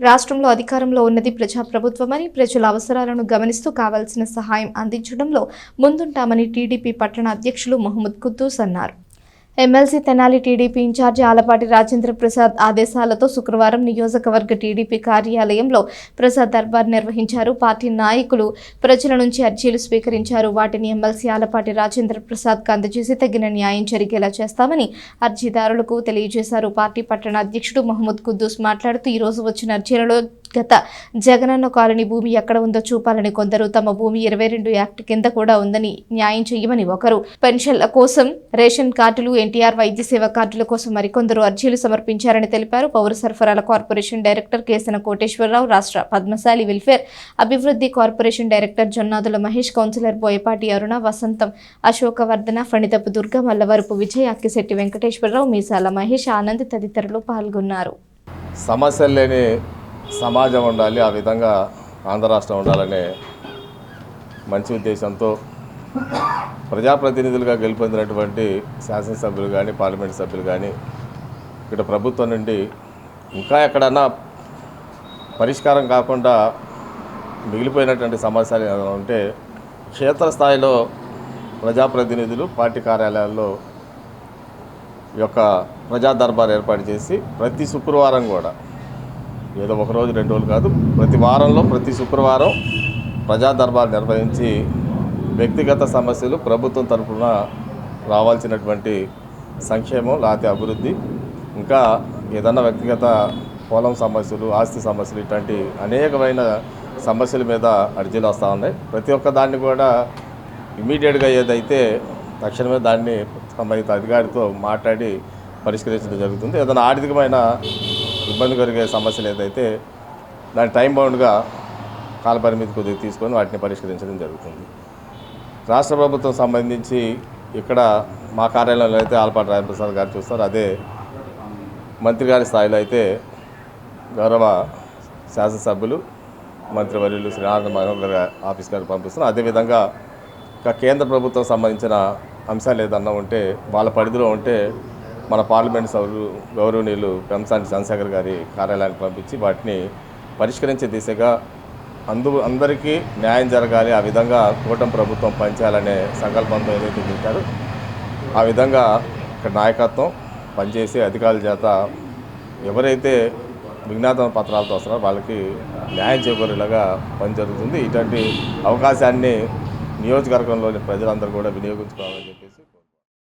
రాష్ట్రంలో అధికారంలో ఉన్నది ప్రజాప్రభుత్వమని ప్రజల అవసరాలను గమనిస్తూ కావాల్సిన సహాయం అందించడంలో ముందుంటామని టీడీపీ పట్టణ అధ్యక్షులు మహమ్మద్ కుద్దూస్ అన్నారు. MLC Tenali TDP incharge Alapati Rajendra Prasad ఆదేశాలతో శుక్రవారం నియోజకవర్గ టీడీపీ కార్యాలయంలో ప్రసాద్ దర్బార్ నిర్వహించారు. పార్టీ నాయకులు ప్రజల నుంచి అర్జీలు స్వీకరించారు. వాటిని ఎమ్మెల్సీ ఆలపాటి రాజేంద్ర ప్రసాద్కు అందజేసి తగిన న్యాయం జరిగేలా చేస్తామని అర్జీదారులకు తెలియజేశారు. పార్టీ పట్టణ అధ్యక్షుడు మహమ్మద్ కుద్దూస్ మాట్లాడుతూ ఈ రోజు వచ్చిన అర్జీలలో గత జగనన్న కాలనీ భూమి ఎక్కడ ఉందో చూపాలని కొందరు. తమ భూమి ఇరవై రెండు యాక్ట్ కింద కూడా ఉందని న్యాయం చేయమని ఒకరు. పెన్షన్ల కోసం రేషన్ కార్డులు ఎన్టీఆర్ వైద్య సేవ కార్డుల కోసం మరికొందరు అర్జీలు సమర్పించారని తెలిపారు. పౌర సరఫరాల కార్పొరేషన్ డైరెక్టర్ కేసన కోటేశ్వరరావు రాష్ట్ర పద్మశాలి వెల్ఫేర్ అభివృద్ధి corporation director Jonnadula Mahesh councillor Boyapati Aruna Vasantham Ashokavardhana Phanithapu Durga Mallavarapu Vijay Akkisetti Venkateswararao మీసాల మహేష్ ఆనంద్ తదితరులు పాల్గొన్నారు. సమస్యలు లేని సమాజం ఉండాలి ఆ విధంగా ఆంధ్ర రాష్ట్రం ఉండాలనే మంచి ఉద్దేశంతో ప్రజాప్రతినిధులుగా గెలుపొందినటువంటి శాసనసభ్యులు కానీ పార్లమెంట్ సభ్యులు కానీ ఇక్కడ ప్రభుత్వం నుండి ఇంకా ఎక్కడన్నా పరిష్కారం కాకుండా మిగిలిపోయినటువంటి సమస్యలు ఏమైనా ఉంటే క్షేత్రస్థాయిలో ప్రజాప్రతినిధులు పార్టీ కార్యాలయాల్లో ఈ యొక్క ప్రజా దర్బార్ ఏర్పాటు చేసి ప్రతి శుక్రవారం కూడా ఏదో ఒక రోజు రెండు రోజులు కాదు ప్రతి వారంలో ప్రతి శుక్రవారం ప్రజా దర్బార్ నిర్వహించి వ్యక్తిగత సమస్యలు ప్రభుత్వం తరఫున రావాల్సినటువంటి సంక్షేమం లేకపోతే అభివృద్ధి ఇంకా ఏదన్నా వ్యక్తిగత పొలం సమస్యలు ఆస్తి సమస్యలు ఇట్లాంటి అనేకమైన సమస్యల మీద అర్జీలు వస్తూ ఉన్నాయి. ప్రతి ఒక్క దాన్ని కూడా ఇమీడియట్గా ఏదైతే తక్షణమే దాన్ని సంబంధిత అధికారితో మాట్లాడి పరిష్కరించడం జరుగుతుంది. ఏదైనా ఆర్థికమైన ఇబ్బంది కలిగే సమస్యలు ఏదైతే దాని టైం బౌండ్గా కాలపరిమితి కొద్దిగా తీసుకొని వాటిని పరిష్కరించడం జరుగుతుంది. రాష్ట్ర ప్రభుత్వం సంబంధించి ఇక్కడ మా కార్యాలయంలో అయితే ఆలపాటి రాజప్రసాద్ గారు చూస్తారు. అదే మంత్రి గారి స్థాయిలో అయితే గౌరవ శాసనసభ్యులు మంత్రివర్యులు శ్రీ ఆనంద గారి ఆఫీస్ గారికి పంపిస్తున్నారు. అదేవిధంగా ఇంకా కేంద్ర ప్రభుత్వం సంబంధించిన అంశాలు ఏదన్నా ఉంటే వాళ్ళ పరిధిలో ఉంటే మన పార్లమెంట్ సభ్యులు గౌరవనీయులు పెంసాని చంద్రశేఖర్ గారి కార్యాలయానికి పంపించి వాటిని పరిష్కరించే దిశగా అందు అందరికీ న్యాయం జరగాలి ఆ విధంగా కూటమి ప్రభుత్వం పనిచేయాలనే సంకల్పంతో ఏదైతే పెట్టారో ఆ విధంగా ఇక్కడ నాయకత్వం పనిచేసే అధికారుల చేత ఎవరైతే విజ్ఞాపన పత్రాలతో వస్తున్నారో వాళ్ళకి న్యాయం చేకూరేలాగా పని జరుగుతుంది. ఇటువంటి అవకాశాన్ని నియోజకవర్గంలోని ప్రజలందరూ కూడా వినియోగించుకోవాలని చెప్పేసి